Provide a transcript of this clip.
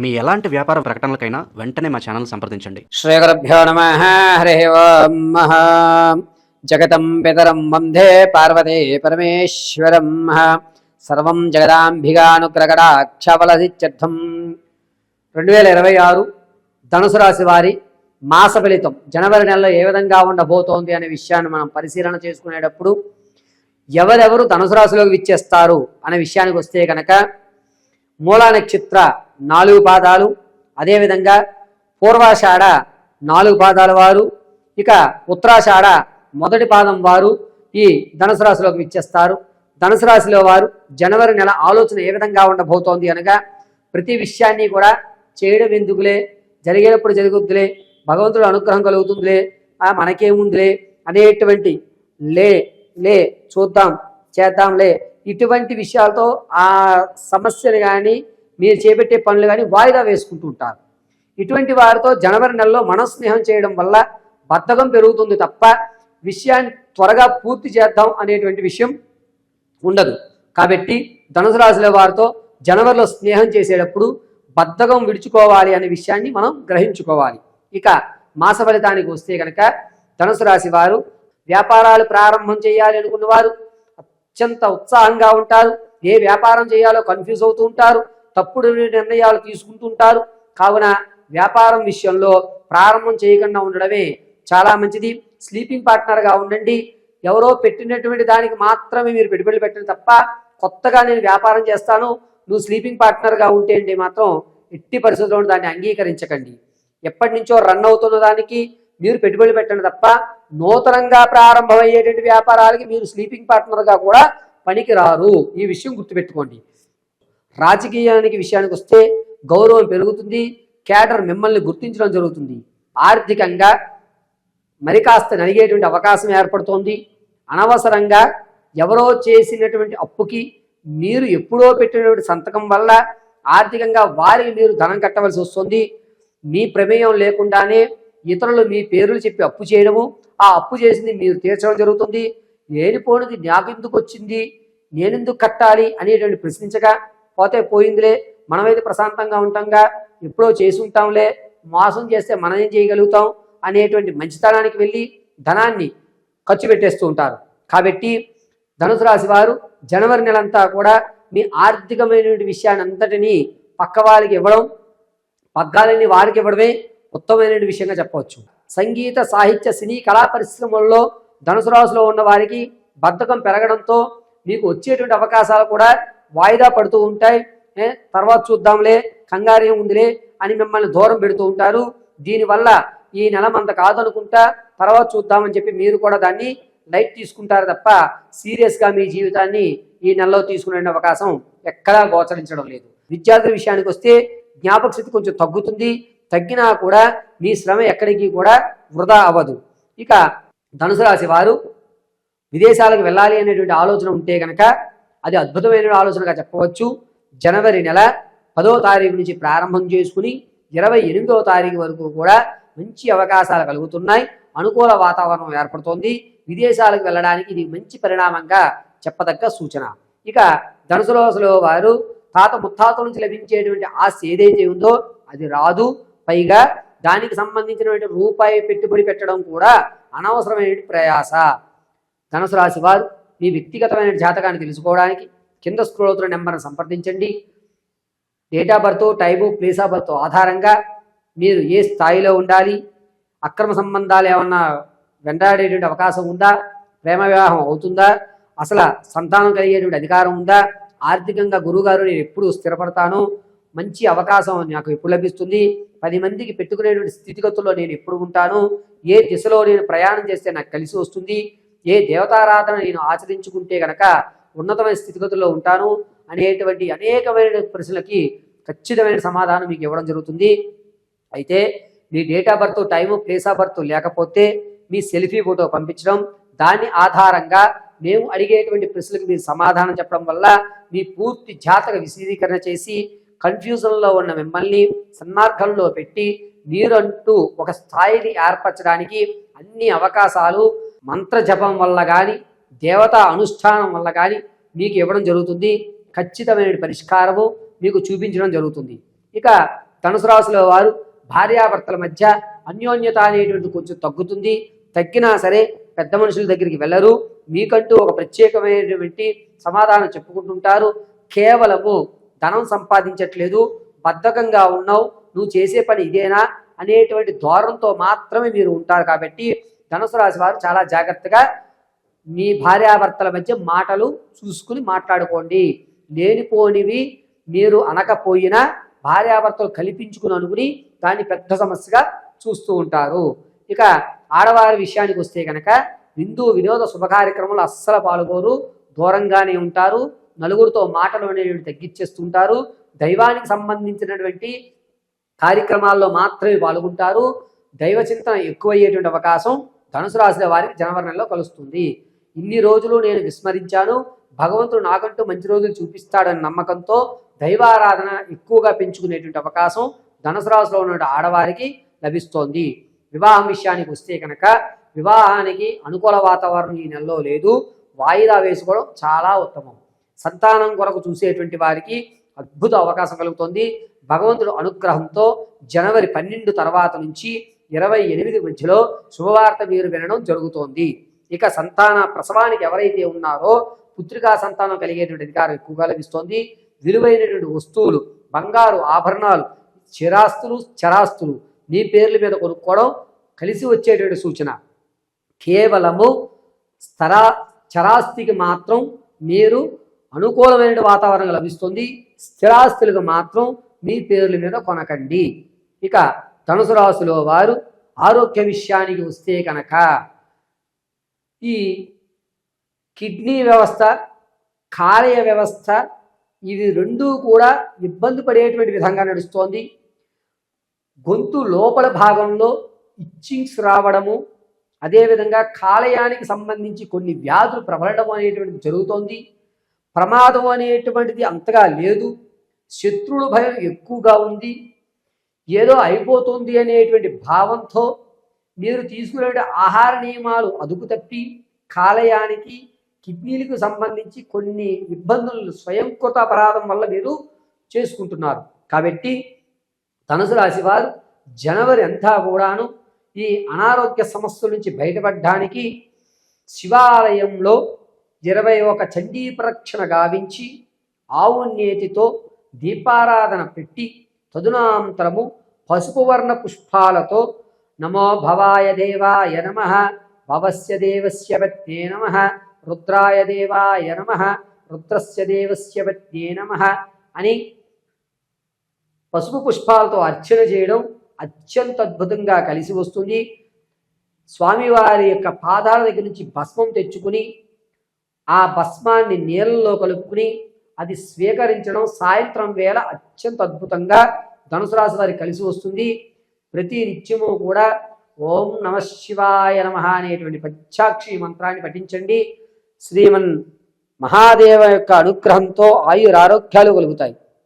మీ ఎలాంటి వ్యాపార ప్రకటనలకైనా వెంటనే మా ఛానల్ సంప్రదించండి. శ్రీగురుభ్యో నమ. హరి మహా. జగతం పితరం వందే పార్వతే పరమేశ్వరం సర్వం జగదాంబిగానుగ్రగడాక్షవలసిత్యర్థం రెండు వేల ఇరవై ఆరు ధనుసు రాశి వారి మాస ఫలితం. జనవరి నెలలో ఏ విధంగా ఉండబోతోంది అనే విషయాన్ని మనం పరిశీలన చేసుకునేటప్పుడు ఎవరెవరు ధనుసు రాశిలోకి విచ్చేస్తారు అనే విషయానికి వస్తే కనుక మూలా నక్షత్ర నాలుగు పాదాలు. అదేవిధంగా పూర్వాషాఢ నాలుగు పాదాల వారు. ఇక ఉత్తరాషాఢ మొదటి పాదం వారు ఈ ధనుసు రాశిలోకి విచ్చేస్తారు. ధనుసు రాశిలో వారు జనవరి నెల ఆలోచన ఏ విధంగా ఉండబోతోంది అనగా ప్రతి విషయాన్ని కూడా చేయడం ఎందుకులే? జరిగేటప్పుడు జరుగుద్దులే. భగవంతుడు అనుగ్రహం కలుగుతుందిలే. మనకేముందిలే? అనేటువంటి లే లే చూద్దాం చేద్దాంలే. ఇటువంటి విషయాలతో ఆ సమస్యలు కానీ మీరు చేపట్టే పనులు కానీ వాయిదా వేసుకుంటూ ఉంటారు ఇటువంటి వారితో జనవరి నెలలో మనస్నేహం చేయడం వల్ల బద్ధకం పెరుగుతుంది తప్ప విషయాన్ని త్వరగా పూర్తి చేద్దాం అనేటువంటి విషయం ఉండదు. కాబట్టి ధనుసు రాశుల వారితో జనవరిలో స్నేహం చేసేటప్పుడు బద్ధకం విడుచుకోవాలి అనే విషయాన్ని మనం గ్రహించుకోవాలి. ఇక మాస ఫలితానికి వస్తే కనుక ధనుసు రాశి వారు వ్యాపారాలు ప్రారంభం చేయాలి అనుకున్న వారు అత్యంత ఉత్సాహంగా ఉంటారు. ఏ వ్యాపారం చేయాలో కన్ఫ్యూజ్ అవుతూ ఉంటారు. తప్పుడు నిర్ణయాలు తీసుకుంటూ ఉంటారు కావున వ్యాపారం విషయంలో ప్రారంభం చేయకుండా ఉండడమే చాలా మంచిది. స్లీపింగ్ పార్ట్నర్గా ఉండండి. ఎవరో పెట్టినటువంటి దానికి మాత్రమే మీరు పెట్టుబడులు పెట్టండి తప్ప కొత్తగా నేను వ్యాపారం చేస్తాను. నువ్వు స్లీపింగ్ పార్ట్నర్గా ఉంటే అండి మాత్రం ఎట్టి పరిస్థితుల్లో దాన్ని అంగీకరించకండి. ఎప్పటి నుంచో రన్ అవుతున్న దానికి మీరు పెట్టుబడి పెట్టండి తప్ప నూతనంగా ప్రారంభమయ్యేటువంటి వ్యాపారాలకి మీరు స్లీపింగ్ పార్ట్నర్గా కూడా పనికిరారు. ఈ విషయం గుర్తుపెట్టుకోండి. రాజకీయానికి విషయానికి వస్తే గౌరవం పెరుగుతుంది కేడర్ మిమ్మల్ని గుర్తించడం జరుగుతుంది. ఆర్థికంగా మరి కాస్త నలిగేటువంటి అవకాశం ఏర్పడుతోంది. అనవసరంగా ఎవరో చేసినటువంటి అప్పుకి మీరు ఎప్పుడో పెట్టినటువంటి సంతకం వల్ల ఆర్థికంగా వారికి మీరు ధనం కట్టవలసి వస్తుంది. మీ ప్రమేయం లేకుండానే ఇతరులు మీ పేర్లు చెప్పి అప్పు చేయడము ఆ అప్పు చేసింది మీరు తీర్చడం జరుగుతుంది. లేనిపోనిది నాకెందుకు వచ్చింది? నేనెందుకు కట్టాలి అనేటువంటి ప్రశ్నించగా పోతే పోయిందిలే మనమైతే ప్రశాంతంగా ఉంటాంగా ఎప్పుడో చేసి ఉంటాంలే మోసం చేస్తే మనం ఏం చేయగలుగుతాం అనేటువంటి మంచితనానికి వెళ్ళి ధనాన్ని ఖర్చు పెట్టేస్తూ ఉంటారు. కాబట్టి ధనుసు రాశి వారు జనవరి నెలంతా కూడా మీ ఆర్థికమైనటువంటి విషయాన్ని అంతటినీ పక్క వాళ్ళకి ఇవ్వడం పగ్గాలని వారికి ఇవ్వడమే ఉత్తమమైన విషయంగా చెప్పవచ్చు. సంగీత సాహిత్య సినీ కళా పరిశ్రమల్లో ధనుసు రాశిలో ఉన్న వారికి బద్ధకం పెరగడంతో మీకు వచ్చేటువంటి అవకాశాలు కూడా వాయిదా పడుతూ ఉంటాయి. తర్వాత చూద్దాంలే కంగారేం ఉందిలే అని మిమ్మల్ని దూరం పెడుతూ ఉంటారు. దీనివల్ల ఈ నెల అంత కాదనుకుంటా తర్వాత చూద్దామని చెప్పి మీరు కూడా దాన్ని లైట్ తీసుకుంటారు తప్ప సీరియస్గా మీ జీవితాన్ని ఈ నెలలో తీసుకునే అవకాశం ఎక్కడా గోచరించడం లేదు. విద్యార్థుల విషయానికి వస్తే జ్ఞాపక శక్తి కొంచెం తగ్గుతుంది. తగ్గినా కూడా మీ శ్రమ ఎక్కడికి కూడా వృధా అవ్వదు. ఇక ధనుసు రాశి వారు విదేశాలకు వెళ్ళాలి అనేటువంటి ఆలోచన ఉంటే కనుక అది అద్భుతమైన ఆలోచనగా చెప్పవచ్చు. జనవరి నెల పదో తారీఖు నుంచి ప్రారంభం చేసుకుని ఇరవై ఎనిమిదవ తారీఖు వరకు కూడా మంచి అవకాశాలు కలుగుతున్నాయి. అనుకూల వాతావరణం ఏర్పడుతోంది. విదేశాలకు వెళ్ళడానికి ఇది మంచి పరిణామంగా చెప్పదగ్గ సూచన. ఇక ధనుసు వారు తాత ముత్తాతల నుంచి లభించేటువంటి ఆస్తి ఏదైతే ఉందో అది రాదు. పైగా దానికి సంబంధించినటువంటి రూపాయి పెట్టుబడి పెట్టడం కూడా అనవసరమైన ప్రయాస. ధనుసు రాశి వారు మీ వ్యక్తిగతమైన జాతకాన్ని తెలుసుకోవడానికి కింద స్క్రోల్ అవుతున్న సంప్రదించండి. Date of birth time place of birth ఆధారంగా మీరు ఏ స్థాయిలో ఉండాలి అక్రమ సంబంధాలు ఏమన్నా వెంటాడేటువంటి అవకాశం ఉందా ప్రేమ వివాహం అవుతుందా అసలు సంతానం కలిగేటువంటి అధికారం ఉందా ఆర్థికంగా గురువుగారు నేను ఎప్పుడు స్థిరపడతాను మంచి అవకాశం నాకు ఎప్పుడు లభిస్తుంది పది మందికి పెట్టుకునేటువంటి స్థితిగతుల్లో నేను ఎప్పుడు ఉంటాను ఏ దిశలో నేను ప్రయాణం చేస్తే నాకు కలిసి వస్తుంది ఏ దేవతారాధన నేను ఆచరించుకుంటే గనక ఉన్నతమైన స్థితిగతుల్లో ఉంటాను అనేటువంటి అనేకమైన ప్రశ్నలకి ఖచ్చితమైన సమాధానం మీకు ఇవ్వడం జరుగుతుంది. అయితే మీ date of birth time place of birth లేకపోతే మీ సెల్ఫీ ఫోటో పంపించడం దాని ఆధారంగా మేము అడిగేటువంటి ప్రశ్నలకు మీరు సమాధానం చెప్పడం వల్ల మీ పూర్తి జాతక విశదీకరణ చేసి కన్ఫ్యూజన్లో ఉన్న మిమ్మల్ని సన్మార్గంలో పెట్టి మీరంటూ ఒక స్థాయిని ఏర్పరచడానికి అన్ని అవకాశాలు మంత్ర జపం వల్ల కానీ దేవతా అనుష్ఠానం వల్ల కానీ మీకు ఇవ్వడం జరుగుతుంది. ఖచ్చితమైన పరిష్కారము మీకు చూపించడం జరుగుతుంది. ఇక ధనుసు రాశుల వారు భార్యాభర్తల మధ్య అన్యోన్యత అనేటువంటి కొంచెం తగ్గుతుంది. తగ్గినా సరే పెద్ద మనుషుల దగ్గరికి వెళ్ళరు. మీకంటూ ఒక ప్రత్యేకమైనటువంటి సమాధానం చెప్పుకుంటుంటారు. కేవలము ధనం సంపాదించట్లేదు. బద్ధకంగా ఉన్నావు. నువ్వు చేసే పని ఇదేనా అనేటువంటి ధోరణితో మాత్రమే మీరు ఉంటారు కాబట్టి ధనుసు రాశి వారు చాలా జాగ్రత్తగా మీ భార్యాభర్తల మధ్య మాటలు చూసుకుని మాట్లాడుకోండి. లేనిపోనివి మీరు అనకపోయినా భార్యాభర్తలు కల్పించుకుని అనుకుని దాన్ని పెద్ద సమస్యగా చూస్తూ ఉంటారు. ఇక ఆడవారి విషయానికి వస్తే కనుక విందు వినోద శుభ కార్యక్రమాలు అస్సలు పాల్గొరు దూరంగానే ఉంటారు నలుగురితో మాటలు అనేవి తగ్గించేస్తుంటారు దైవానికి సంబంధించినటువంటి కార్యక్రమాల్లో మాత్రమే పాల్గొంటారు దైవ చింతన ఎక్కువయ్యేటువంటి అవకాశం ధనుసు రాసిన వారికి జనవరి నెలలో కలుస్తుంది. ఇన్ని రోజులు నేను విస్మరించాను. భగవంతుడు నాకంటూ మంచి రోజులు చూపిస్తాడన్న నమ్మకంతో దైవారాధన ఎక్కువగా పెంచుకునేటువంటి అవకాశం ధనుసు రాశిలో ఉన్న ఆడవారికి లభిస్తోంది. వివాహం విషయానికి వస్తే కనుక వివాహానికి అనుకూల వాతావరణం ఈ నెలలో లేదు. వాయిదా వేసుకోవడం చాలా ఉత్తమం. సంతానం కొరకు చూసేటువంటి వారికి అద్భుత అవకాశం కలుగుతుంది. భగవంతుడు అనుగ్రహంతో జనవరి పన్నెండు తర్వాత నుంచి ఇరవై ఎనిమిది మధ్యలో శుభవార్త మీరు వినడం జరుగుతోంది. ఇక సంతాన ప్రసవానికి ఎవరైతే ఉన్నారో పుత్రికా సంతానం కలిగేటువంటి అధికారం ఎక్కువగా లభిస్తోంది. విలువైనటువంటి వస్తువులు బంగారు ఆభరణాలు చిరాస్తులు చరాస్తులు మీ పేర్ల మీద కొనుక్కోవడం కలిసి వచ్చేటువంటి సూచన. కేవలము స్థరా చరాస్తికి మాత్రం మీరు అనుకూలమైన వాతావరణం లభిస్తుంది. స్థిరాస్తులకు మాత్రం మీ పేర్ల మీద కొనకండి. ఇక ధనుసు రాశిలో వారు ఆరోగ్య విషయానికి వస్తే కనుక ఈ కిడ్నీ వ్యవస్థ కాలేయ వ్యవస్థ ఇవి రెండూ కూడా ఇబ్బంది పడేటువంటి విధంగా నడుస్తోంది. గొంతు లోపల భాగంలో ఇచ్చింగ్స్ రావడము అదేవిధంగా కాలయానికి సంబంధించి కొన్ని వ్యాధులు ప్రబలడం అనేటువంటిది జరుగుతోంది. ప్రమాదం అనేటువంటిది అంతగా లేదు. శత్రువుల భయం ఎక్కువగా ఉంది. ఏదో అయిపోతుంది అనేటువంటి భావంతో మీరు తీసుకునే ఆహార నియమాలు అదుపు తప్పి కాలేయానికి కిడ్నీలకు సంబంధించి కొన్ని ఇబ్బందులు స్వయంకృత అపరాధం వల్ల మీరు చేసుకుంటున్నారు. కాబట్టి ధనుసు రాశి వారు జనవరి అంతా కూడాను ఈ అనారోగ్య సమస్యల నుంచి బయటపడడానికి శివాలయంలో ఇరవై ఒక చండీ ప్రదక్షిణ గావించి ఆవు నేతితో దీపారాధన పెట్టి తదునాంతరము పసుపు వర్ణ పుష్పాలతో నమో భవాయ దేవాయ నమ భవస్య దేవస్య పత్నే నమ రుద్రాయ దేవాయ నమ రుద్రస్య దేవస్య పత్నే నమ అని పసుపు పుష్పాలతో అర్చన చేయడం అత్యంత అద్భుతంగా కలిసి వస్తుంది. స్వామివారి యొక్క పాదాల దగ్గర నుంచి భస్మం తెచ్చుకుని ఆ భస్మాన్ని నీళ్ళలో కలుపుకుని అది స్వీకరించడం సాయంత్రం వేళ అత్యంత అద్భుతంగా ధనుసు రాశి వారికి కలిసి వస్తుంది. ప్రతి నిత్యము కూడా ఓం నమ శివాయ నమ అనేటువంటి పంచాక్షి మంత్రాన్ని పఠించండి. శ్రీమన్ మహాదేవ యొక్క అనుగ్రహంతో ఆయురారోగ్యాలు కలుగుతాయి.